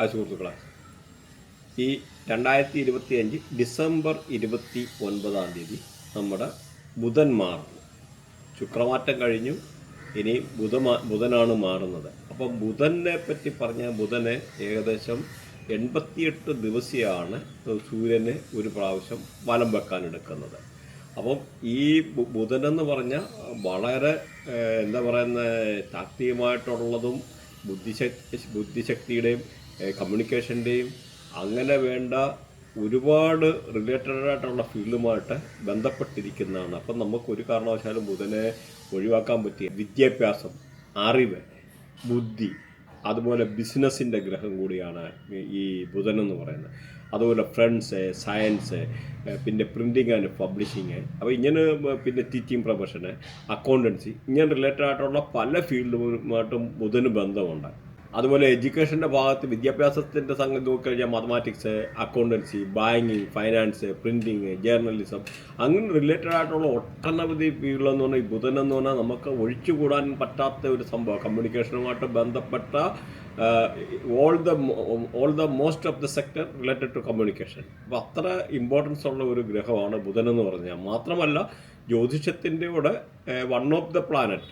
ആ സുഹൃത്തുക്കളെ ഈ രണ്ടായിരത്തി ഇരുപത്തി അഞ്ച് ഡിസംബർ ഇരുപത്തി ഒൻപതാം തീയതി നമ്മുടെ ബുധൻ മാറുന്നു. ശുക്രമാറ്റം കഴിഞ്ഞു ഇനി ബുധ ബുധനാണ് മാറുന്നത്. അപ്പം ബുധനെ പറ്റി പറഞ്ഞ ബുധനെ ഏകദേശം എൺപത്തിയെട്ട് ദിവസമാണ് സൂര്യന് ഒരു പ്രാവശ്യം വലം വെക്കാൻ എടുക്കുന്നത്. അപ്പം ഈ ബുധനെന്ന് പറഞ്ഞാൽ വളരെ എന്താ പറയുന്ന ശാക്തികമായിട്ടുള്ളതും ബുദ്ധിശക്തി ബുദ്ധിശക്തിയുടെയും കമ്മ്യൂണിക്കേഷന്റെയും അങ്ങനെ വേണ്ട ഒരുപാട് റിലേറ്റഡ് ആയിട്ടുള്ള ഫീൽഡുമായിട്ട് ബന്ധപ്പെട്ടിരിക്കുന്നതാണ്. അപ്പം നമുക്ക് ഒരു കാരണവശാലും ബുധനെ ഒഴിവാക്കാൻ പറ്റിയ വിദ്യാഭ്യാസം അറിവ് ബുദ്ധി അതുപോലെ ബിസിനസ്സിന്റെ ഗ്രഹം കൂടിയാണ് ഈ- ഈ ബുധൻ എന്ന് പറയുന്നത്. അതുപോലെ ഫ്രണ്ട്സ് സയൻസ് പിന്നെ പ്രിന്റിങ് ആൻഡ് പബ്ലിഷിങ് അപ്പോൾ ഇങ്ങനെ പിന്നെ ടീച്ചിങ് പ്രൊഫഷന് അക്കൗണ്ടൻസി ഇങ്ങനെ റിലേറ്റഡ് ആയിട്ടുള്ള പല ഫീൽഡുമായിട്ടും ബുധന് ബന്ധമുണ്ട്. അതുപോലെ എഡ്യൂക്കേഷന്റെ ഭാഗത്ത് വിദ്യാഭ്യാസത്തിന്റെ സംഗതി നോക്കിക്കഴിഞ്ഞാൽ mathematics accountancy banking finance printing journalism അങ്ങനെ റിലേറ്റഡ് ആയിട്ടുള്ള ഒട്ടനവധി ഫീൽഡെന്ന് പറഞ്ഞാൽ ഈ ബുധൻ എന്ന് പറഞ്ഞാൽ നമുക്ക് ഒഴിച്ചുകൂടാൻ പറ്റാത്ത ഒരു സംഭവം കമ്മ്യൂണിക്കേഷനുമായിട്ട് ബന്ധപ്പെട്ട all the all the most of the sector related to communication അപ്പോൾ അത്ര ഇമ്പോർട്ടൻസ് ഉള്ള ഒരു ഗ്രഹമാണ് ബുധൻ എന്ന് പറഞ്ഞാൽ. മാത്രമല്ല ജ്യോതിഷത്തിന്റെ കൂടെ വൺ ഓഫ് ദ പ്ലാനറ്റ്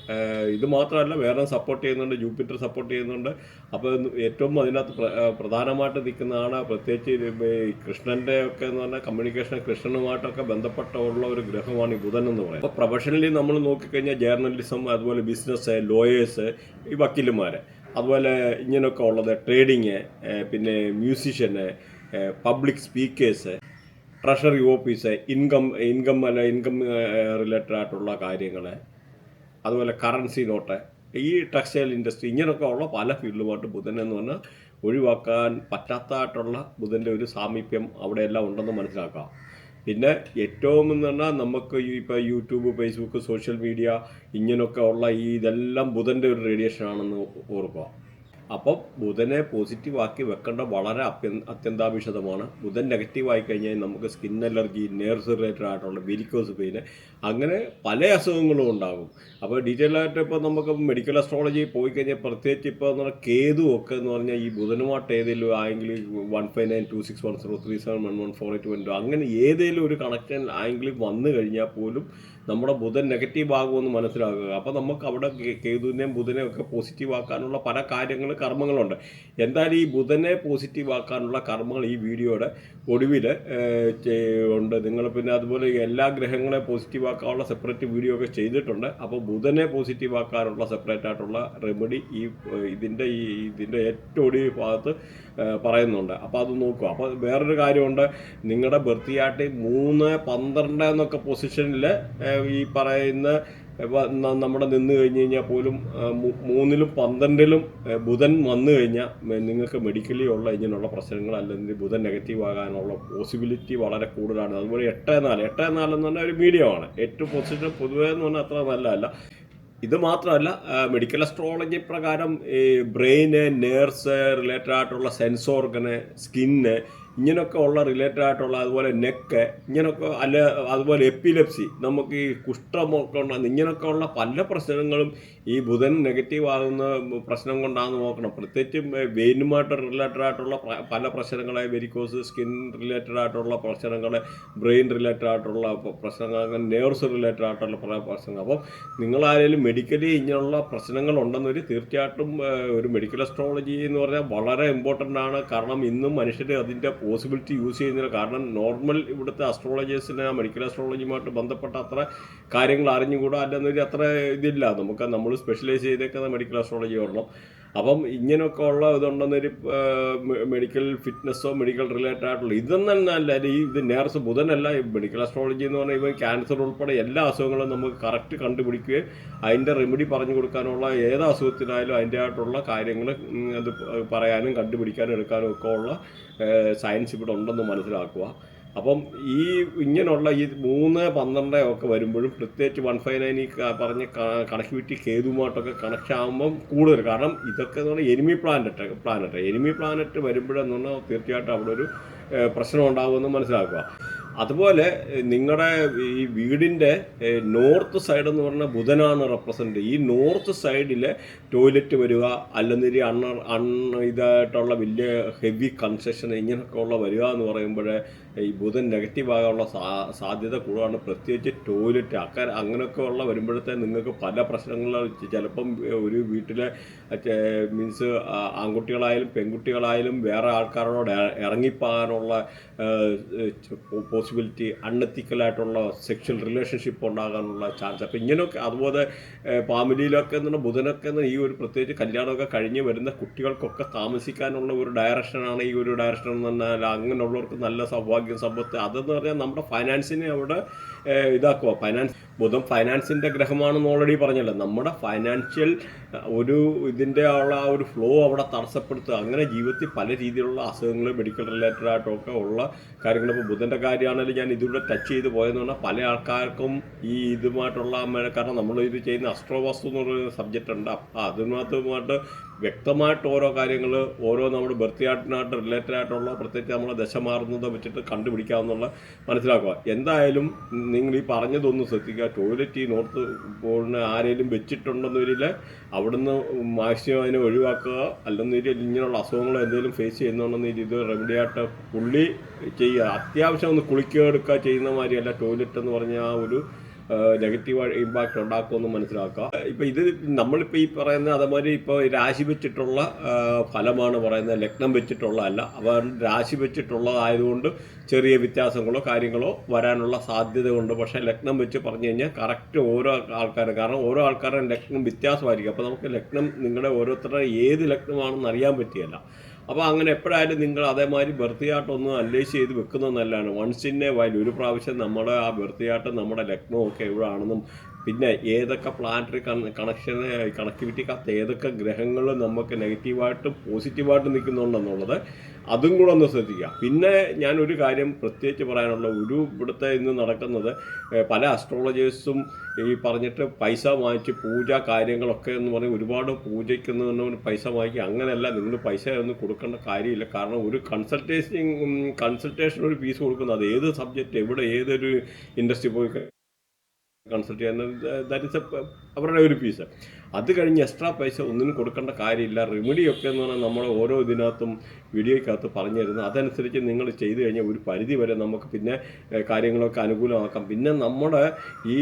ഇത് മാത്രമല്ല വേറെ സപ്പോർട്ട് ചെയ്യുന്നുണ്ട് ജൂപ്പിറ്റർ സപ്പോർട്ട് ചെയ്യുന്നുണ്ട്. അപ്പോൾ ഏറ്റവും അതിനകത്ത് പ്രധാനമായിട്ട് നിൽക്കുന്നതാണ് പ്രത്യേകിച്ച് കൃഷ്ണന്റെ ഒക്കെ എന്ന് പറഞ്ഞാൽ കമ്മ്യൂണിക്കേഷൻ കൃഷ്ണനുമായിട്ടൊക്കെ ബന്ധപ്പെട്ട ഉള്ള ഒരു ഗ്രഹമാണ് ഈ ബുധൻ എന്ന് പറയുന്നത്. അപ്പോൾ പ്രൊഫഷണലി നമ്മൾ നോക്കിക്കഴിഞ്ഞാൽ ജേർണലിസം അതുപോലെ ബിസിനസ് ലോയേഴ്സ് ഈ വക്കീലുമാർ അതുപോലെ ഇങ്ങനെയൊക്കെ ഉള്ളത് ട്രേഡിങ് പിന്നെ musician public speakers treasury office income income അല്ല ഇൻകം റിലേറ്റഡ് ആയിട്ടുള്ള കാര്യങ്ങൾ അതുപോലെ കറൻസി നോട്ട് ഈ ടെക്സ്റ്റൈൽ ഇൻഡസ്ട്രി ഇങ്ങനെയൊക്കെ ഉള്ള പല ഫീൽഡുമായിട്ട് ബുധൻ എന്ന് പറഞ്ഞാൽ ഒഴിവാക്കാൻ പറ്റാത്തതായിട്ടുള്ള ബുധന്റെ ഒരു സാമീപ്യം അവിടെ എല്ലാം ഉണ്ടെന്ന് മനസ്സിലാക്കാം. പിന്നെ ഏറ്റവും എന്ന് പറഞ്ഞാൽ നമുക്ക് ഈ ഇപ്പോൾ യൂട്യൂബ് ഫേസ്ബുക്ക് സോഷ്യൽ മീഡിയ ഇങ്ങനെയൊക്കെ ഉള്ള ഈ ഇതെല്ലാം ബുധന്റെ ഒരു റേഡിയേഷൻ ആണെന്ന് ഓർക്കുക. അപ്പം ബുധനെ പോസിറ്റീവ് ആക്കി വെക്കേണ്ട വളരെ അത്യ അത്യന്താപേക്ഷിതമാണ്. ബുധൻ നെഗറ്റീവ് ആയി കഴിഞ്ഞാൽ നമുക്ക് സ്കിൻ അലർജി നെയർസ് റിലേറ്റഡ് ആയിട്ടുള്ള വിരിക്കോസ് പെയിന് അങ്ങനെ പല അസുഖങ്ങളും ഉണ്ടാകും. അപ്പോൾ ഡീറ്റെയിൽ ആയിട്ട് ഇപ്പോൾ നമുക്ക് മെഡിക്കൽ അസ്ട്രോളജി പോയി കഴിഞ്ഞാൽ പ്രത്യേകിച്ച് ഇപ്പോൾ എന്ന് പറഞ്ഞാൽ കേതു ഒക്കെ എന്ന് പറഞ്ഞാൽ ഈ ബുധനുമായിട്ട് ഏതെങ്കിലും ആയെങ്കിൽ one five nine two six one zero three seven one one four eight one അങ്ങനെ ഏതെങ്കിലും ഒരു കണക്ഷൻ ആയെങ്കിലും വന്നു കഴിഞ്ഞാൽ പോലും നമ്മുടെ ബുധൻ നെഗറ്റീവ് ആകുമെന്ന് മനസ്സിലാക്കുക. അപ്പോൾ നമുക്ക് അവിടെ കേതുവിനെയും ബുധനെയും ഒക്കെ പോസിറ്റീവ് ആക്കാനുള്ള പല കാര്യങ്ങൾ കർമ്മങ്ങളുണ്ട്. എന്തായാലും ഈ ബുധനെ പോസിറ്റീവ് ആക്കാനുള്ള കർമ്മങ്ങൾ ഈ വീഡിയോയുടെ ഒടുവിൽ ഉണ്ട്. നിങ്ങൾ പിന്നെ അതുപോലെ എല്ലാ ഗ്രഹങ്ങളെ പോസിറ്റീവ് ആക്കാനുള്ള സെപ്പറേറ്റ് വീഡിയോ ഒക്കെ ചെയ്തിട്ടുണ്ട്. അപ്പോൾ ബുധനെ പോസിറ്റീവ് ആക്കാനുള്ള സെപ്പറേറ്റ് ആയിട്ടുള്ള റെമഡി ഈ ഇതിന്റെ ഈ ഇതിന്റെ ഏറ്റവും ഒടുവിൽ ഭാഗത്ത് പറയുന്നുണ്ട്. അപ്പോൾ അത് നോക്കുക. അപ്പോൾ വേറൊരു കാര്യമുണ്ട്. നിങ്ങളുടെ ബർത്തിയാട്ടി മൂന്ന് പന്ത്രണ്ട് എന്നൊക്കെ പൊസിഷനിൽ ഈ പറയുന്ന നമ്മുടെ നിന്ന് കഴിഞ്ഞ് കഴിഞ്ഞാൽ പോലും മൂന്നിലും പന്ത്രണ്ടിലും ബുധൻ വന്നു കഴിഞ്ഞാൽ നിങ്ങൾക്ക് മെഡിക്കലി ഉള്ള ഇങ്ങനെയുള്ള പ്രശ്നങ്ങൾ അല്ലെങ്കിൽ ബുധൻ നെഗറ്റീവ് ആകാനുള്ള പോസിബിലിറ്റി വളരെ കൂടുതലാണ്. അതുപോലെ എട്ട് നാല് എട്ട് നാല് എന്ന് പറഞ്ഞാൽ ഒരു മീഡിയമാണ് ഏറ്റവും പോസിറ്റീവ് പൊതുവേ എന്ന് പറഞ്ഞാൽ അത്ര നല്ലതല്ല. ഇത് മാത്രമല്ല മെഡിക്കൽ അസ്ട്രോളജി പ്രകാരം ഈ ബ്രെയിന് നേഴ്സ് റിലേറ്റഡ് ആയിട്ടുള്ള സെൻസ് ഓർഗന് സ്കിന്ന് ഇങ്ങനെയൊക്കെ ഉള്ള റിലേറ്റഡ് ആയിട്ടുള്ള അതുപോലെ നെക്ക് ഇങ്ങനെയൊക്കെ അല്ല അതുപോലെ എപ്പിലെപ്സി നമുക്ക് ഈ കുഷ്ഠമൊക്കെ ഉണ്ടാകുന്ന ഇങ്ങനെയൊക്കെ ഉള്ള പല പ്രശ്നങ്ങളും ഈ ബുധൻ നെഗറ്റീവ് ആകുന്ന പ്രശ്നം കൊണ്ടാണെന്ന് നോക്കണം. പ്രത്യേകിച്ചും വെയിനുമായിട്ട് റിലേറ്റഡ് ആയിട്ടുള്ള പല പ്രശ്നങ്ങളെ വെരിക്കോസ് സ്കിൻ റിലേറ്റഡ് ആയിട്ടുള്ള പ്രശ്നങ്ങൾ ബ്രെയിൻ റിലേറ്റഡ് ആയിട്ടുള്ള പ്രശ്നങ്ങൾ അങ്ങനെ നേഴ്സ് റിലേറ്റഡ് ആയിട്ടുള്ള പല പ്രശ്നങ്ങൾ. അപ്പം നിങ്ങളായാലും മെഡിക്കലി ഇങ്ങനെയുള്ള പ്രശ്നങ്ങൾ ഉണ്ടെന്നൊരു തീർച്ചയായിട്ടും ഒരു മെഡിക്കൽ അസ്ട്രോളജി എന്ന് പറഞ്ഞാൽ വളരെ ഇമ്പോർട്ടന്റ് ആണ്. കാരണം ഇന്നും മനുഷ്യർ അതിന്റെ പോസിബിലിറ്റി യൂസ് ചെയ്യുന്നില്ല. കാരണം നോർമൽ ഇവിടുത്തെ അസ്ട്രോളജേഴ്സിന് മെഡിക്കൽ അസ്ട്രോളജിയുമായിട്ട് ബന്ധപ്പെട്ട അത്ര കാര്യങ്ങൾ അറിഞ്ഞുകൂടാ അല്ലെന്നൊരു അത്ര ഇതില്ല. നമുക്ക് നമ്മൾ സ്പെഷ്യലൈസ് ചെയ്തേക്കുന്ന മെഡിക്കൽ അസ്ട്രോളജി വരണം അപ്പം ഇങ്ങനെയൊക്കെ ഉള്ള ഇതുണ്ടെന്നൊരു മെഡിക്കൽ ഫിറ്റ്നസ്സോ മെഡിക്കൽ റിലേറ്റഡ് ആയിട്ടുള്ള ഇതൊന്നും അല്ല ഈ ഇത് നേർസ് ബുധനല്ല ഈ മെഡിക്കൽ അസ്ട്രോളജി എന്ന് പറഞ്ഞാൽ ഇവൻ ക്യാൻസർ ഉൾപ്പെടെ എല്ലാ അസുഖങ്ങളും നമുക്ക് കറക്റ്റ് കണ്ടുപിടിക്കുകയും അതിന്റെ റെമഡി പറഞ്ഞു കൊടുക്കാനുള്ള ഏത് അസുഖത്തിനായാലും അതിന്റെ ആയിട്ടുള്ള കാര്യങ്ങൾ അത് പറയാനും കണ്ടുപിടിക്കാനും എടുക്കാനും ഒക്കെ ഉള്ള സയൻസ് ഇവിടെ ഉണ്ടെന്ന് മനസ്സിലാക്കുക. അപ്പം ഈ ഇങ്ങനെയുള്ള ഈ മൂന്ന് പന്ത്രണ്ട് ഒക്കെ വരുമ്പോഴും പ്രത്യേകിച്ച് വൺ ഫൈവ് നയൻ ഈ പറഞ്ഞ കണക്ടിവിറ്റി കേതുമായിട്ടൊക്കെ കണക്ഷൻ ആകുമ്പം കൂടുതൽ. കാരണം ഇതൊക്കെ എന്ന് പറഞ്ഞാൽ enemy planet planet enemy planet വരുമ്പോഴെന്ന് പറഞ്ഞാൽ തീർച്ചയായിട്ടും അവിടെ ഒരു പ്രശ്നം ഉണ്ടാകുമെന്ന് മനസ്സിലാക്കുക. അതുപോലെ നിങ്ങളുടെ ഈ വീടിന്റെ നോർത്ത് സൈഡ് എന്ന് പറഞ്ഞാൽ ബുധനാണ് റെപ്രസെന്റ് ഈ നോർത്ത് സൈഡിൽ ടോയ്ലറ്റ് വരിക അല്ലെങ്കിൽ അണ്ണ അൺ ഇതായിട്ടുള്ള വലിയ ഹെവി കൺസ്ട്രക്ഷൻ ഇങ്ങനെയൊക്കെ ഉള്ള വരിക എന്ന് പറയുമ്പോൾ ഈ ബുധൻ നെഗറ്റീവ് ആകാനുള്ള സാധ്യത കൂടുതലാണ്. പ്രത്യേകിച്ച് ടോയ്ലറ്റ് അക്ക അങ്ങനെയൊക്കെ ഉള്ള വരുമ്പോഴത്തെ നിങ്ങൾക്ക് പല പ്രശ്നങ്ങളും ചിലപ്പം ഒരു വീട്ടിലെ മീൻസ് ആൺകുട്ടികളായാലും പെൺകുട്ടികളായാലും വേറെ ആൾക്കാരോട് ഇറങ്ങിപ്പോകാനുള്ള പോസിബിലിറ്റി അൺഎത്തിക്കലായിട്ടുള്ള സെക്ഷൽ റിലേഷൻഷിപ്പ് ഉണ്ടാകാനുള്ള ചാൻസ് അപ്പോൾ ഇങ്ങനെയൊക്കെ അതുപോലെ ഫാമിലിയിലൊക്കെ എന്ന് പറഞ്ഞാൽ ബുധനൊക്കെ ഈ ഒരു പ്രത്യേകിച്ച് കല്യാണമൊക്കെ കഴിഞ്ഞ് വരുന്ന കുട്ടികൾക്കൊക്കെ താമസിക്കാനുള്ള ഒരു ഡയറക്ഷനാണ് ഈ ഒരു ഡയറക്ഷൻ എന്ന് പറഞ്ഞാൽ അങ്ങനെയുള്ളവർക്ക് നല്ല സൗഭാഗ്യം സമ്പത്ത്. അതെന്ന് പറഞ്ഞാൽ നമ്മുടെ ഫൈനാൻസിനെ അവിടെ ഇതാക്കുക ഫൈനാൻസ് ബുധം ഫൈനാൻസിന്റെ ഗ്രഹമാണെന്ന് ഓൾറെഡി പറഞ്ഞല്ലോ. നമ്മുടെ ഫൈനാൻഷ്യൽ ഒരു ഇതിന്റെ ഉള്ള ആ ഒരു ഫ്ലോ അവിടെ തടസ്സപ്പെടുത്തുക അങ്ങനെ ജീവിതത്തിൽ പല രീതിയിലുള്ള അസുഖങ്ങൾ മെഡിക്കൽ റിലേറ്റഡ് ആയിട്ടൊക്കെ ഉള്ള കാര്യങ്ങൾ ഇപ്പോൾ ബുധന്റെ കാര്യമാണെങ്കിലും ഞാൻ ഇതിലൂടെ ടച്ച് ചെയ്ത് പോയെന്ന് പറഞ്ഞാൽ പല ആൾക്കാർക്കും ഈ ഇതുമായിട്ടുള്ള കാരണം നമ്മൾ ഇത് ചെയ്യുന്ന അസ്ട്രോവാസ്തു എന്ന് പറയുന്ന സബ്ജക്റ്റ് ഉണ്ട്. അതിനകത്തുമായിട്ട് വ്യക്തമായിട്ട് ഓരോ കാര്യങ്ങൾ ഓരോ നമ്മുടെ ബർത്തിയാട്ടിനായിട്ട് റിലേറ്റഡ് ആയിട്ടുള്ള പ്രത്യേകിച്ച് നമ്മളെ ദശ മാറുന്നത് വെച്ചിട്ട് കണ്ടുപിടിക്കാമെന്നുള്ള മനസ്സിലാക്കുക. എന്തായാലും നിങ്ങൾ ഈ പറഞ്ഞതൊന്ന് ശ്രദ്ധിക്കുക. ടോയ്ലറ്റ് ഈ നോർത്ത് പോളിന് ആരെങ്കിലും വരില്ല. അവിടുന്ന് മാക്സിമം അതിനെ ഒഴിവാക്കുക. അല്ലെന്നൊരു ഇങ്ങനെയുള്ള അസുഖങ്ങൾ എന്തെങ്കിലും ഫേസ് ചെയ്യുന്നുണ്ടെന്ന് ഇത് റെമഡിയായിട്ട് പുള്ളി ചെയ്യുക. അത്യാവശ്യം ഒന്ന് കുളിക്കുക എടുക്കുക ചെയ്യുന്ന മാതിരിയല്ല ടോയ്ലറ്റ് എന്ന് പറഞ്ഞ ആ ഒരു നെഗറ്റീവ് ഇമ്പാക്റ്റ് ഉണ്ടാക്കുമെന്ന് മനസ്സിലാക്കുക. ഇപ്പം ഇത് നമ്മളിപ്പോൾ ഈ പറയുന്ന അതേമാതിരി ഇപ്പോൾ രാശി വെച്ചിട്ടുള്ള ഫലമാണ് പറയുന്നത് ലഗ്നം വെച്ചിട്ടുള്ള അല്ല അവർ രാശി വെച്ചിട്ടുള്ളതായതുകൊണ്ട് ചെറിയ വ്യത്യാസങ്ങളോ കാര്യങ്ങളോ വരാനുള്ള സാധ്യത ഉണ്ട് പക്ഷേ ലഗ്നം വെച്ച് പറഞ്ഞു കഴിഞ്ഞാൽ കറക്റ്റ് ഓരോ ആൾക്കാരും കാരണം ഓരോ ആൾക്കാരുടെ ലഗ്നം വ്യത്യാസമായിരിക്കും. അപ്പോൾ നമുക്ക് ലഗ്നം നിങ്ങളുടെ ഓരോരുത്തരുടെ ഏത് ലഗ്നമാണെന്ന് അറിയാൻ പറ്റിയല്ല. അപ്പോൾ അങ്ങനെ എപ്പോഴായാലും നിങ്ങൾ അതേമാതിരി ബർത്തിയാട്ടൊന്ന് അനലൈസ് ചെയ്ത് വെക്കുന്നത് നല്ലതാണ്. വൺസ് ഇൻ വൈൽ ഒരു പ്രാവശ്യം നമ്മുടെ ആ ബർത്തിയാട്ടം നമ്മുടെ ലഗ്നമൊക്കെ എവിടെയാണെന്നും പിന്നെ ഏതൊക്കെ പ്ലാനറ്ററി കണക്ടിവിറ്റി കാത്ത് ഏതൊക്കെ ഗ്രഹങ്ങൾ നമുക്ക് നെഗറ്റീവായിട്ടും പോസിറ്റീവായിട്ടും നിൽക്കുന്നുണ്ടെന്നുള്ളത് അതും കൂടെ ഒന്ന് ശ്രദ്ധിക്കുക. പിന്നെ ഞാൻ ഒരു കാര്യം പ്രത്യേകിച്ച് പറയാനുള്ള ഒരു ഇവിടുത്തെ ഇന്ന് നടക്കുന്നത് പല അസ്ട്രോളജേഴ്സും ഈ പറഞ്ഞിട്ട് പൈസ വാങ്ങിച്ച് പൂജ കാര്യങ്ങളൊക്കെ എന്ന് പറഞ്ഞ് ഒരുപാട് പൂജയ്ക്കുന്നതിന് പൈസ വാങ്ങിക്കുക അങ്ങനെയല്ല. നിങ്ങൾ പൈസ ഒന്നും കൊടുക്കേണ്ട കാര്യമില്ല. കാരണം ഒരു കൺസൾട്ടേഷൻ കൺസൾട്ടേഷൻ ഒരു ഫീസ് കൊടുക്കുന്നത് അത് ഏത് സബ്ജക്റ്റ് എവിടെ ഏതൊരു ഇൻഡസ്ട്രി പോയി കൺസൾട്ട് ചെയ്യാൻ. ദാറ്റ് ഇസ് എ അവരുടെ ഒരു ഫീസ് അത് കഴിഞ്ഞ് എക്സ്ട്രാ പൈസ ഒന്നിനും കൊടുക്കേണ്ട കാര്യമില്ല. റെമഡിയൊക്കെ എന്ന് പറഞ്ഞാൽ നമ്മൾ ഓരോ ഇതിനകത്തും വീഡിയോയ്ക്കകത്ത് പറഞ്ഞു തരുന്നത്. അതനുസരിച്ച് നിങ്ങൾ ചെയ്തു കഴിഞ്ഞാൽ ഒരു പരിധി വരെ നമുക്ക് പിന്നെ കാര്യങ്ങളൊക്കെ അനുകൂലമാക്കാം. പിന്നെ നമ്മുടെ ഈ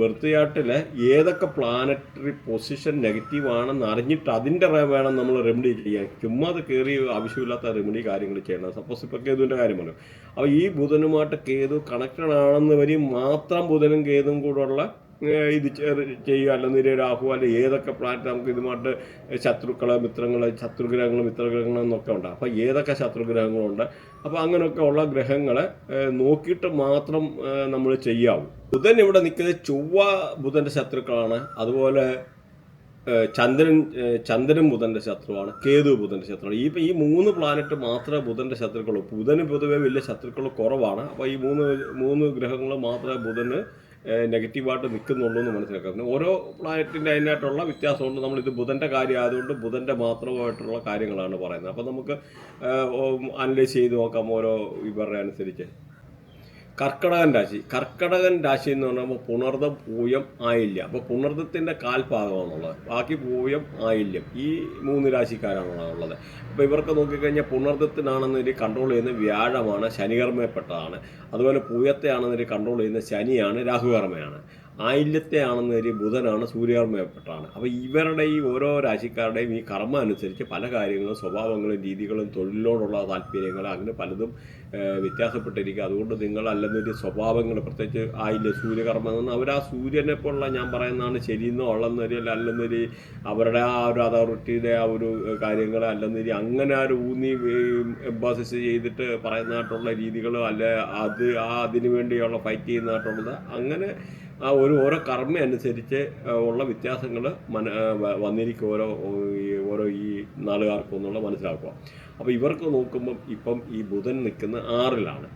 ബർത്ത് ചാർട്ടിൽ ഏതൊക്കെ പ്ലാനറ്ററി പൊസിഷൻ നെഗറ്റീവ് ആണെന്ന് അറിഞ്ഞിട്ട് അതിന്റെ വേണം നമ്മൾ റെമഡി ചെയ്യാൻ. ചുമ്മാ അത് കയറി ആവശ്യമില്ലാത്ത റെമഡി കാര്യങ്ങൾ ചെയ്യണം. സപ്പോസ് ഇപ്പോൾ കേതുവിന്റെ കാര്യമല്ലോ അപ്പോൾ ഈ ബുധനുമായിട്ട് കേതു കണക്റ്റഡ് ആണെന്ന് വരി മാത്രം ബുധനും കേതും കൂടെയുള്ള ഇത് ചെയ്യുക. അല്ലെങ്കിൽ രാഹു അല്ലെ ഏതൊക്കെ പ്ലാനറ്റ് നമുക്ക് ഇതുമായിട്ട് ശത്രുക്കൾ മിത്രങ്ങൾ ശത്രുഗ്രഹങ്ങൾ മിത്രഗ്രഹങ്ങൾ എന്നൊക്കെ ഉണ്ട്. അപ്പോൾ ഏതൊക്കെ ശത്രുഗ്രഹങ്ങളുണ്ട്? അപ്പോൾ അങ്ങനെയൊക്കെ ഉള്ള ഗ്രഹങ്ങളെ നോക്കിയിട്ട് മാത്രം നമ്മൾ ചെയ്യാവൂ. ബുധൻ ഇവിടെ നിൽക്കുന്നത് ചൊവ്വ ബുധന്റെ ശത്രുക്കളാണ്. അതുപോലെ ചന്ദ്രൻ ചന്ദ്രൻ ബുധന്റെ ശത്രുവാണ് കേതു ബുധന്റെ ശത്രുവാണ്. ഈ ഈ മൂന്ന് പ്ലാനറ്റ് മാത്രമേ ബുധന്റെ ശത്രുക്കളുള്ളൂ. ബുധന് പൊതുവേ വലിയ ശത്രുക്കൾ കുറവാണ്. അപ്പോൾ ഈ മൂന്ന് മൂന്ന് ഗ്രഹങ്ങൾ മാത്രമേ ബുധന് നെഗറ്റീവായിട്ട് നിൽക്കുന്നുള്ളൂ എന്ന് മനസ്സിലാക്കുന്നത് ഓരോ പ്ലാനറ്റിന്റെ അതിനായിട്ടുള്ള വ്യത്യാസമുണ്ട്. നമ്മളിത് ബുധന്റെ കാര്യം ആയതുകൊണ്ട് ബുധന്റെ മാത്രമായിട്ടുള്ള കാര്യങ്ങളാണ് പറയുന്നത്. അപ്പോൾ നമുക്ക് അനലൈസ് ചെയ്ത് നോക്കാം ഓരോ ഇവരുടെ അനുസരിച്ച്. കർക്കടകൻ രാശി. കർക്കടകൻ രാശി എന്ന് പറയുമ്പോൾ പുണർദം പൂയം ആയില്യം. അപ്പോൾ പുണർദത്തിന്റെ കാൽഭാഗമാണുള്ളത്. ബാക്കി പൂയം ആയില്യം ഈ മൂന്ന് രാശിക്കാരാണുള്ളത് അപ്പോൾ ഇവർക്ക് നോക്കിക്കഴിഞ്ഞാൽ പുണർദത്തിനാണെന്നൊരു കൺട്രോൾ ചെയ്യുന്ന വ്യാഴമാണ് ശനികർമ്മയപ്പെട്ടതാണ് അതുപോലെ പൂയത്തെ ആണെന്നൊരു കൺട്രോൾ ചെയ്യുന്ന ശനിയാണ് രാഹുകർമ്മയാണ്. ആയില്യത്തെ കരുതി ബുധനാണ് സൂര്യാർമ്മയപ്പെട്ടാണ് അപ്പോൾ ഇവരുടെ ഈ ഓരോ രാശിക്കാരുടെയും ഈ കർമ്മ അനുസരിച്ച് പല കാര്യങ്ങളും സ്വഭാവങ്ങളും രീതികളും തൊഴിലിനോടുള്ള താല്പര്യങ്ങൾ അങ്ങനെ പലതും വ്യത്യാസപ്പെട്ടിരിക്കുക അതുകൊണ്ട് നിങ്ങൾ അല്ലെന്നൊരു സ്വഭാവങ്ങൾ പ്രത്യേകിച്ച് ആയില്ല സൂര്യകർമ്മം എന്ന് അവർ ആ സൂര്യനെ പോലുള്ള ഞാൻ പറയുന്നതാണ് ശരിയെന്നോ ഉള്ളെന്നൊരു അല്ലെന്നൊരു അവരുടെ ആ ഒരു അതോറിറ്റിയുടെ ആ ഒരു കാര്യങ്ങൾ അല്ലെന്നൊരു അങ്ങനെ ആ ഒരു ഊന്നി എംബാസിസ് ചെയ്തിട്ട് പറയുന്നതായിട്ടുള്ള രീതികളോ അല്ലെ അത് ആ അതിനു വേണ്ടിയുള്ള ഫൈറ്റ് ചെയ്യുന്നതായിട്ടുള്ളത് അങ്ങനെ ആ ഒരു ഓരോ കർമ്മ അനുസരിച്ച് ഉള്ള വ്യത്യാസങ്ങൾ മന വന്നിരിക്കും ഓരോ ഓരോ ഈ നാളുകാർക്കും എന്നുള്ള മനസ്സിലാക്കുക. അപ്പോൾ ഇവർക്ക് നോക്കുമ്പം ഇപ്പം ഈ ബുധൻ നിൽക്കുന്ന ആറിലാണ്.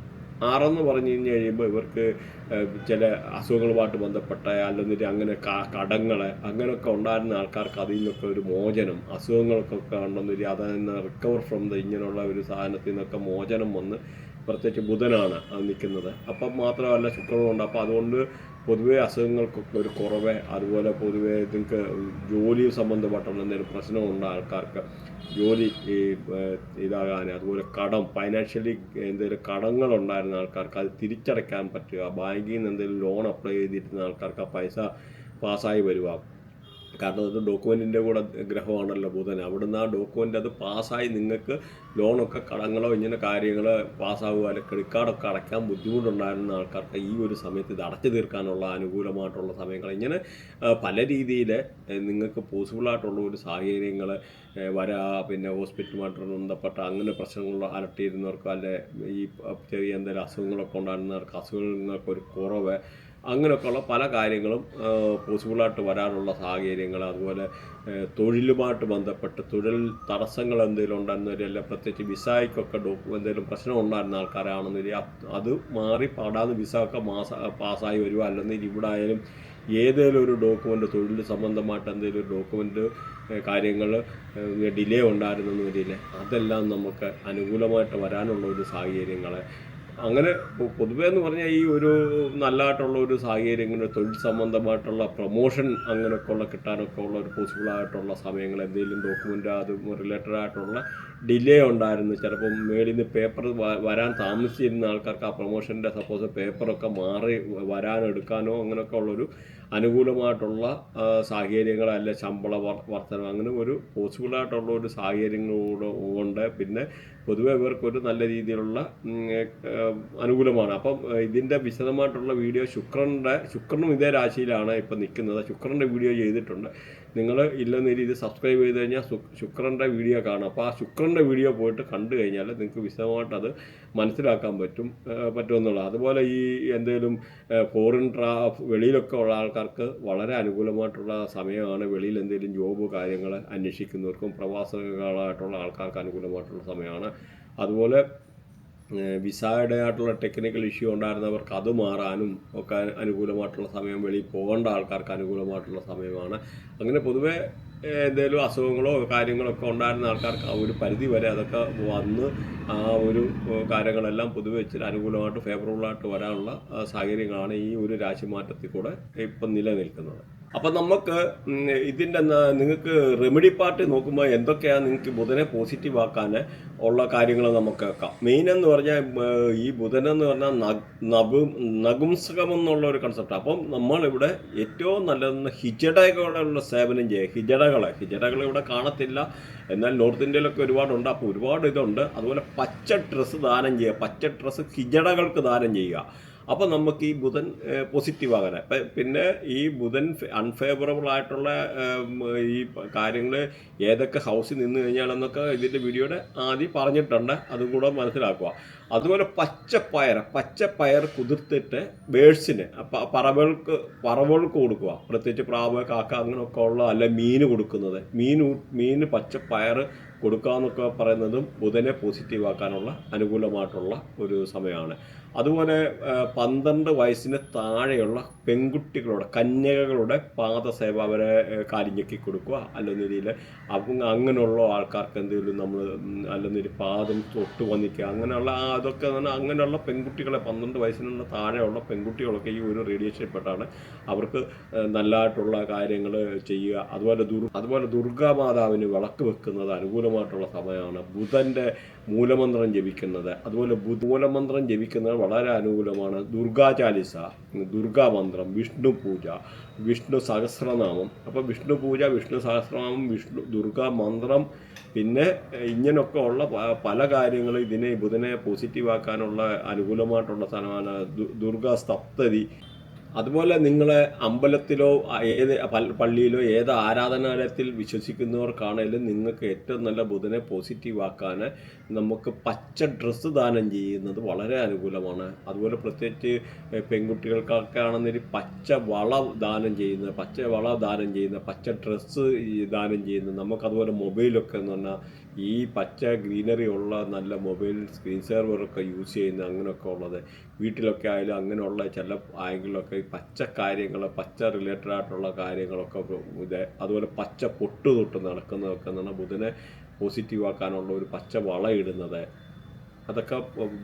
ആറെന്ന് പറഞ്ഞു കഴിഞ്ഞ് കഴിയുമ്പോൾ ഇവർക്ക് ചില അസുഖങ്ങളുമായിട്ട് ബന്ധപ്പെട്ട അല്ലെങ്കിൽ അങ്ങനെ കടങ്ങൾ അങ്ങനെയൊക്കെ ഉണ്ടായിരുന്ന ആൾക്കാർക്ക് അതിൽ നിന്നൊക്കെ ഒരു മോചനം അസുഖങ്ങൾക്കൊക്കെ ഉണ്ടെന്നൊരു അതിൽ നിന്ന് റിക്കവർ ഫ്രം ദ ഇങ്ങനെയുള്ള ഒരു സാധനത്തിൽ നിന്നൊക്കെ മോചനം വന്ന് പ്രത്യേകിച്ച് ബുധനാണ് നിൽക്കുന്നത്. അപ്പം മാത്രമല്ല ശുക്രനുണ്ട്. അപ്പോൾ അതുകൊണ്ട് പൊതുവേ അസുഖങ്ങൾക്കൊക്കെ ഒരു കുറവ് അതുപോലെ പൊതുവേ നിങ്ങൾക്ക് ജോലി സംബന്ധമായിട്ടുള്ള എന്തെങ്കിലും പ്രശ്നമുണ്ട് ആൾക്കാർക്ക് ജോലി ഈ ഇതാകാൻ അതുപോലെ കടം ഫൈനാൻഷ്യലി എന്തെങ്കിലും കടങ്ങളുണ്ടായിരുന്ന ആൾക്കാർക്ക് അത് തിരിച്ചടയ്ക്കാൻ പറ്റുക ബാങ്കിൽ നിന്ന് എന്തെങ്കിലും ലോൺ അപ്ലൈ ചെയ്തിരുന്ന ആൾക്കാർക്ക് ആ പൈസ പാസ്സായി വരിക. കാരണം അത് ഡോക്യുമെന്റിന്റെ കൂടെ ഗ്രഹമാണല്ലോ ബുധൻ. അവിടുന്ന് ആ ഡോക്യുമെന്റ് അത് പാസ്സായി നിങ്ങൾക്ക് ലോണൊക്കെ കടങ്ങളോ ഇങ്ങനെ കാര്യങ്ങൾ പാസ്സാവുക അല്ലെങ്കിൽ ക്രെഡിറ്റ് കാർഡൊക്കെ അടയ്ക്കാൻ ബുദ്ധിമുട്ടുണ്ടായിരുന്ന ആൾക്കാർക്ക് ഈ ഒരു സമയത്ത് ഇത് അടച്ചു തീർക്കാനുള്ള അനുകൂലമായിട്ടുള്ള സമയങ്ങൾ ഇങ്ങനെ പല രീതിയിൽ നിങ്ങൾക്ക് പോസിബിളായിട്ടുള്ള ഒരു സാഹചര്യങ്ങൾ വരാ പിന്നെ ഹോസ്പിറ്റലുമായിട്ട് ബന്ധപ്പെട്ട അങ്ങനെ പ്രശ്നങ്ങൾ അലട്ടിയിരുന്നവർക്ക് അല്ലെ ഈ ചെറിയ എന്തെങ്കിലും അസുഖങ്ങളൊക്കെ ഉണ്ടായിരുന്നവർക്ക് അസുഖങ്ങൾക്ക് ഒരു കുറവ് അങ്ങനെയൊക്കെയുള്ള പല കാര്യങ്ങളും പോസിബിളായിട്ട് വരാനുള്ള സാഹചര്യങ്ങൾ അതുപോലെ തൊഴിലുമായിട്ട് ബന്ധപ്പെട്ട് തൊഴിൽ തടസ്സങ്ങൾ എന്തെങ്കിലും ഉണ്ടെന്നൊരു പ്രത്യേകിച്ച് വിസയ്ക്കൊക്കെ എന്തെങ്കിലും പ്രശ്നം ഉണ്ടായിരുന്ന ആൾക്കാരാണെന്നൊരു അത് മാറി പാടാതെ വിസ ഒക്കെ മാസ പാസ്സായി വരുക അല്ലെന്നിൽ ഇവിടെ ആയാലും ഏതെങ്കിലും ഒരു ഡോക്യുമെന്റ് തൊഴിൽ സംബന്ധമായിട്ട് എന്തെങ്കിലും ഒരു ഡോക്യുമെന്റ് കാര്യങ്ങൾ ഡിലേ ഉണ്ടായിരുന്നെന്ന് വരില്ലേ അതെല്ലാം നമുക്ക് അനുകൂലമായിട്ട് വരാനുള്ള ഒരു സാഹചര്യങ്ങൾ അങ്ങനെ പൊതുവേ എന്ന് പറഞ്ഞാൽ ഈ ഒരു നല്ലതായിട്ടുള്ള ഒരു സാഹചര്യം ഇങ്ങനെ തൊഴിൽ സംബന്ധമായിട്ടുള്ള പ്രൊമോഷൻ അങ്ങനെയൊക്കെ ഉള്ള കിട്ടാനൊക്കെ ഉള്ള ഒരു പോസിബിൾ ആയിട്ടുള്ള സമയങ്ങൾ എന്തെങ്കിലും ഡോക്യുമെന്റ് അത് റിലേറ്റഡ് ആയിട്ടുള്ള ഡിലേ ഉണ്ടായിരുന്നു. ചിലപ്പം മേളിൽ നിന്ന് പേപ്പർ വരാൻ താമസിച്ചിരുന്ന ആൾക്കാർക്ക് ആ പ്രൊമോഷന്റെ സപ്പോസ് പേപ്പറൊക്കെ മാറി വരാനോ എടുക്കാനോ അങ്ങനെയൊക്കെ ഉള്ളൊരു അനുകൂലമായിട്ടുള്ള അല്ല ശമ്പള വർധനം അങ്ങനെ ഒരു പോസിബിളായിട്ടുള്ള ഒരു സാഹചര്യങ്ങളോട് കൊണ്ട് പിന്നെ പൊതുവെ ഇവർക്കൊരു നല്ല രീതിയിലുള്ള അനുകൂലമാണ്. അപ്പം ഇതിന്റെ വിശദമായിട്ടുള്ള വീഡിയോ ശുക്രന്റെ ശുക്രനും ഇതേ രാശിയിലാണ് ഇപ്പം നിൽക്കുന്നത്. ശുക്രന്റെ വീഡിയോ ചെയ്തിട്ടുണ്ട്. നിങ്ങൾ ഇല്ലെന്ന രീതി സബ്സ്ക്രൈബ് ചെയ്ത് കഴിഞ്ഞാൽ ശുക്രന്റെ വീഡിയോ കാണാം. അപ്പോൾ ആ ശുക്രന്റെ വീഡിയോ പോയിട്ട് കണ്ടു കഴിഞ്ഞാൽ നിങ്ങൾക്ക് വിശദമായിട്ട് അത് മനസ്സിലാക്കാൻ പറ്റും പറ്റുമെന്നുള്ളത് അതുപോലെ ഈ എന്തെങ്കിലും ഫോറിൻ ട്രാ വെളിയിലൊക്കെ ഉള്ള ആൾക്കാർക്ക് വളരെ അനുകൂലമായിട്ടുള്ള സമയമാണ് വെളിയിൽ എന്തെങ്കിലും ജോബ് കാര്യങ്ങൾ അന്വേഷിക്കുന്നവർക്കും പ്രവാസികളായിട്ടുള്ള ആൾക്കാർക്ക് അനുകൂലമായിട്ടുള്ള സമയമാണ്. അതുപോലെ വിസയുടെ ആയിട്ടുള്ള ടെക്നിക്കൽ ഇഷ്യൂ ഉണ്ടായിരുന്നവർക്ക് അത് മാറാനും ഒക്കെ അനുകൂലമായിട്ടുള്ള സമയം വെളിയിൽ പോകേണ്ട ആൾക്കാർക്ക് അനുകൂലമായിട്ടുള്ള സമയമാണ്. അങ്ങനെ പൊതുവേ എന്തെങ്കിലും അസുഖങ്ങളോ കാര്യങ്ങളോ ഒക്കെ ഉണ്ടായിരുന്ന ആൾക്കാർക്ക് ആ ഒരു പരിധി വരെ അതൊക്കെ വന്ന് ആ ഒരു കാര്യങ്ങളെല്ലാം പൊതുവെ ഇച്ചിരി അനുകൂലമായിട്ട് ഫേവറബിളായിട്ട് വരാനുള്ള സാഹചര്യങ്ങളാണ് ഈ ഒരു രാശിമാറ്റത്തിൽ കൂടെ ഇപ്പം നിലനിൽക്കുന്നത്. അപ്പം നമുക്ക് ഇതിന്റെ നിങ്ങൾക്ക് റെമഡി പാർട്ട് നോക്കുമ്പോൾ എന്തൊക്കെയാണ് നിങ്ങൾക്ക് ബുധനെ പോസിറ്റീവ് ആക്കാൻ ഉള്ള കാര്യങ്ങൾ നമുക്ക് വെക്കാം മെയിൻ എന്ന് പറഞ്ഞാൽ ഈ ബുധൻ എന്ന് പറഞ്ഞാൽ നബു നഗുംസകം എന്നുള്ള ഒരു കൺസെപ്റ്റ് അപ്പം നമ്മളിവിടെ ഏറ്റവും നല്ലതെന്ന് ഹിജടകളുള്ള സേവനം ചെയ്യുക ഹിജടകളെ ഹിജടകൾ ഇവിടെ കാണത്തില്ല. എന്നാൽ നോർത്ത് ഇന്ത്യയിലൊക്കെ ഒരുപാടുണ്ട്. അപ്പോൾ ഒരുപാട് ഇതുണ്ട്. അതുപോലെ പച്ച ഡ്രസ്സ് ദാനം ചെയ്യുക പച്ച ഡ്രസ്സ് ഹിജടകൾക്ക് ദാനം ചെയ്യുക. അപ്പോൾ നമുക്ക് ഈ ബുധൻ പോസിറ്റീവ് ആകാൻ പിന്നെ ഈ ബുധൻ അൺഫേവറബിൾ ആയിട്ടുള്ള ഈ കാര്യങ്ങൾ ഏതൊക്കെ ഹൗസിൽ നിന്ന് കഴിഞ്ഞാലെന്നൊക്കെ ഇതിന്റെ വീഡിയോയുടെ ആദ്യം പറഞ്ഞിട്ടുണ്ട്. അതും കൂടെ മനസ്സിലാക്കുക. അതുപോലെ പച്ചപ്പയർ പച്ചപ്പയർ കുതിർത്തിട്ട് ബേഴ്സിന് പറവകൾക്ക് പറവകൾക്ക് കൊടുക്കുക. പ്രത്യേകിച്ച് പ്രാവ് കാക്ക അങ്ങനെയൊക്കെ ഉള്ള അല്ല മീൻ കൊടുക്കുന്നത്. മീൻ മീൻ പച്ചപ്പയർ കൊടുക്കുക എന്നൊക്കെ പറയുന്നതും ബുധനെ പോസിറ്റീവ് ആക്കാനുള്ള അനുകൂലമായിട്ടുള്ള ഒരു സമയമാണ്. അതുപോലെ പന്ത്രണ്ട് വയസ്സിന് താഴെയുള്ള പെൺകുട്ടികളുടെ കന്യകകളുടെ പാദസേവ അവരെ കാലിഞ്ഞക്കി കൊടുക്കുക. അല്ലെന്നൊരിയിൽ അങ്ങനെയുള്ള ആൾക്കാർക്ക് എന്തെങ്കിലും നമ്മൾ അല്ലെന്നൊരു പാദം തൊട്ട് വന്നിക്കുക അങ്ങനെയുള്ള അതൊക്കെ അങ്ങനെയുള്ള പെൺകുട്ടികളെ പന്ത്രണ്ട് വയസ്സിനുള്ള താഴെയുള്ള പെൺകുട്ടികളൊക്കെ ഈ ഒരു റേഡിയേഷൻപ്പെട്ടാണ് അവർക്ക് നല്ലതായിട്ടുള്ള കാര്യങ്ങൾ ചെയ്യുക. അതുപോലെ ദുർ അതുപോലെ ദുർഗാമാതാവിന് വിളക്ക് വെക്കുന്നത് അനുകൂലമായിട്ടുള്ള സമയമാണ്. ബുധന്റെ മൂലമന്ത്രം ജപിക്കുന്നത്. അതുപോലെ മൂലമന്ത്രം ജപിക്കുന്നത് വളരെ അനുകൂലമാണ്. ദുർഗാ ചാലിസ ദുർഗാ മന്ത്രം വിഷ്ണു പൂജ വിഷ്ണു സഹസ്രനാമം. അപ്പോൾ വിഷ്ണു പൂജ വിഷ്ണു സഹസ്രനാമം വിഷ്ണു ദുർഗാ മന്ത്രം പിന്നെ ഇങ്ങനെയൊക്കെ ഉള്ള പല കാര്യങ്ങളും ഇതിനെ ബുധനെ പോസിറ്റീവാക്കാനുള്ള അനുകൂലമായിട്ടുള്ള സ്ഥലമാണ് ദുർഗാ സപ്തതി. അതുപോലെ നിങ്ങളെ അമ്പലത്തിലോ ഏത് പള്ളിയിലോ ഏത് ആരാധനാലയത്തിൽ വിശ്വസിക്കുന്നവർക്കാണേലും നിങ്ങൾക്ക് ഏറ്റവും നല്ല ബുധനെ പോസിറ്റീവ് ആക്കാൻ നമുക്ക് പച്ച ഡ്രസ്സ് ദാനം ചെയ്യുന്നത് വളരെ അനുകൂലമാണ്. അതുപോലെ പ്രത്യേകിച്ച് പെൺകുട്ടികൾക്കൊക്കെ ആണെന്നൊരു പച്ച വള ദാനം ചെയ്യുന്ന പച്ച വള ദാനം ചെയ്യുന്ന പച്ച ഡ്രസ്സ് ദാനം ചെയ്യുന്ന നമുക്കതുപോലെ മൊബൈലൊക്കെ എന്ന് പറഞ്ഞാൽ ഈ പച്ച ഗ്രീനറി ഉള്ള നല്ല മൊബൈൽ സ്ക്രീൻ സെർവറൊക്കെ യൂസ് ചെയ്യുന്ന അങ്ങനെയൊക്കെ ഉള്ളത്. വീട്ടിലൊക്കെ ആയാലും അങ്ങനെയുള്ള ചില ആംഗിളിലൊക്കെ ഈ പച്ച കാര്യങ്ങൾ പച്ച റിലേറ്റഡ് ആയിട്ടുള്ള കാര്യങ്ങളൊക്കെ ഇത് അതുപോലെ പച്ച പൊട്ട് തൊട്ട് നടക്കുന്നതൊക്കെ എന്ന് പറഞ്ഞാൽ ബുധനെ പോസിറ്റീവ് ആക്കാനുള്ള ഒരു പച്ച വള ഇടുന്നത്. അതൊക്കെ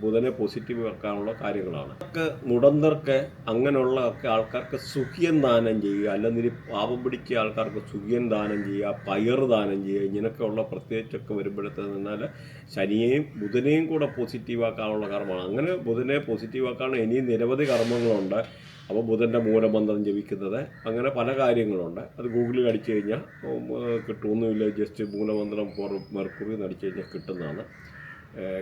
ബുധനെ പോസിറ്റീവ് ആക്കാനുള്ള കാര്യങ്ങളാണ്. ഒക്കെ മുടന്തർക്ക് അങ്ങനെയുള്ള ഒക്കെ ആൾക്കാർക്ക് സുഖിയം ദാനം ചെയ്യുക അല്ലെങ്കിൽ പാപം പിടിക്കുക ആൾക്കാർക്ക് സുഖിയം ദാനം ചെയ്യുക പയർ ദാനം ചെയ്യുക ഇങ്ങനെയൊക്കെയുള്ള പ്രത്യേകിച്ചൊക്കെ വരുമ്പോഴത്തേന്ന് നിന്നാൽ ശനിയെയും ബുധനെയും കൂടെ പോസിറ്റീവ് ആക്കാനുള്ള കർമ്മമാണ്. അങ്ങനെ ബുധനെ പോസിറ്റീവ് ആക്കാനുള്ള ഇനിയും നിരവധി കർമ്മങ്ങളുണ്ട്. അപ്പോൾ ബുധന്റെ മൂലമന്ത്രം ജപിക്കുന്നത് അങ്ങനെ പല കാര്യങ്ങളുണ്ട്. അത് ഗൂഗിളിൽ അടിച്ചു കഴിഞ്ഞാൽ കിട്ടുമൊന്നുമില്ല ജസ്റ്റ് മൂലമന്ത്രം ഫോർ മെർക്കുറി അടിച്ചു കഴിഞ്ഞാൽ കിട്ടുന്നതാണ്.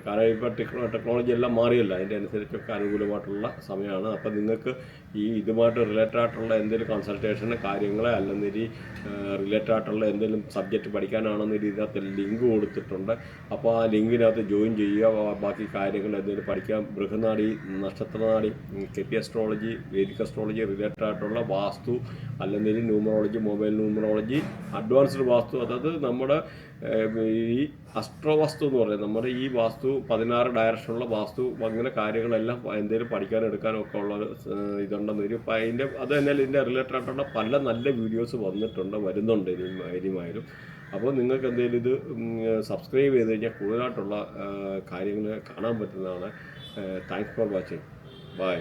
കാരണം ടെക്നോളജി എല്ലാം മാറിയല്ല. അതിന്റെ അനുസരിച്ചൊക്കെ അനുകൂലമായിട്ടുള്ള സമയമാണ്. അപ്പോൾ നിങ്ങൾക്ക് ഈ ഇതുമായിട്ട് റിലേറ്റഡ് ആയിട്ടുള്ള എന്തെങ്കിലും കൺസൾട്ടേഷൻ കാര്യങ്ങൾ അല്ലെങ്കിൽ റിലേറ്റഡ് ആയിട്ടുള്ള എന്തെങ്കിലും സബ്ജക്റ്റ് പഠിക്കാനാണെന്ന ഇതിനകത്ത് ലിങ്ക് കൊടുത്തിട്ടുണ്ട്. അപ്പോൾ ആ ലിങ്കിനകത്ത് ജോയിൻ ചെയ്യുക. ബാക്കി കാര്യങ്ങൾ എന്തെങ്കിലും പഠിക്കാം. ബൃഹനാടി നക്ഷത്രനാടി K P astrology Vedic astrology related ആയിട്ടുള്ള വാസ്തു അല്ലെങ്കിൽ numerology mobile numerology advanced vastu. അതായത് നമ്മുടെ ഈ അസ്ട്രോ എന്ന് പറയുന്നത് നമ്മുടെ ഈ വാസ്തു പതിനാറ് ഡയറക്ഷനുള്ള വാസ്തു അങ്ങനെ കാര്യങ്ങളെല്ലാം എന്തെങ്കിലും പഠിക്കാനും എടുക്കാനും ഒക്കെ ഉള്ള ഇതുണ്ടെന്ന് വരും. അപ്പം അതിന്റെ അത് തന്നെ ഇതിന്റെ റിലേറ്റഡ് ആയിട്ടുള്ള പല നല്ല വീഡിയോസ് വന്നിട്ടുണ്ട് വരുന്നുണ്ട് ഇനിയും ഇനിയുമായാലും. അപ്പോൾ നിങ്ങൾക്ക് എന്തെങ്കിലും ഇത് സബ്സ്ക്രൈബ് ചെയ്ത് കഴിഞ്ഞാൽ കൂടുതലായിട്ടുള്ള കാര്യങ്ങൾ കാണാൻ പറ്റുന്നതാണ്. Thanks for watching bye